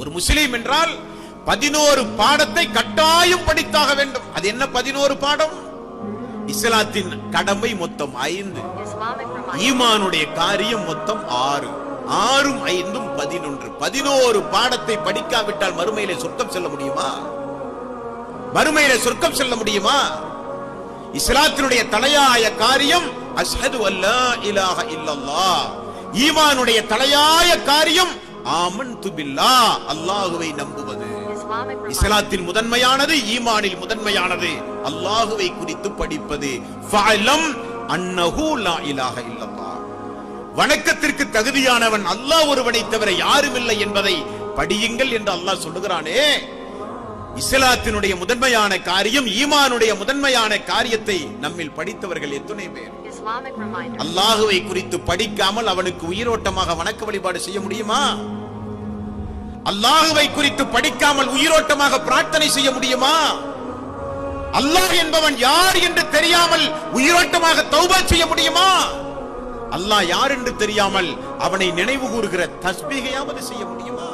ஒரு முஸ்லீம் என்றால் பதினோரு பாடத்தை கட்டாயம் படித்தாக வேண்டும். அது என்ன பதினோரு பாடம்? இஸ்லாத்தின் கடமை மொத்தம் ஐந்து. ஈமானுடைய காரியம் மொத்தம் ஆறு. ஆறும் ஐந்தும் பதினொன்று. பதினோரு பாடத்தை படிக்காவிட்டால் மறுமையிலே சொர்க்கம் செல்ல முடியுமா? மறுமையிலே சொர்க்கம் செல்ல முடியுமா? இஸ்லாத்தினுடைய தலையாய காரியம் அஷ்ஹது அல்லா இலாஹ இல்லல்லாஹ். ஈமானுடைய தலையாய காரியம் ஆமன்து பில்லாஹ். அல்லாஹுவை நம்புவது. இஸ்லாத்தில் முதன்மையானது ஈமானில் முதன்மையானது. அல்லாஹுவை குறித்து படிப்பது. ஃபஅலம் அன்னஹு லா இலாஹ இல்லல்லாஹ். வணக்கத்திற்கு தகுதியானவன் அல்லாஹ் ஒருவனை தவிர யாரும் இல்லை என்பதை படியுங்கள் என்று அல்லாஹ் சொல்லுகிறானே. இஸ்லாத்தினுடைய முதன்மையான காரியம் ஈமானுடைய முதன்மையான காரியத்தை நம்மில் படித்தவர்கள் எத்தனை பேர். அல்லாஹுவை குறித்து படிக்காமல் அவனுக்கு உயிரோட்டமாக வணக்க வழிபாடு செய்ய முடியுமா? அல்லாஹுவை குறித்து படிக்காமல் உயிரோட்டமாக பிரார்த்தனை செய்ய முடியுமா? அல்லாஹ் என்பவன் யார் என்று தெரியாமல் உயிரோட்டமாக தௌபா செய்ய முடியுமா? அல்லாஹ் யார் என்று தெரியாமல் அவனை நினைவு கூறுகிற தஸ்பீகையாவது செய்ய முடியுமா?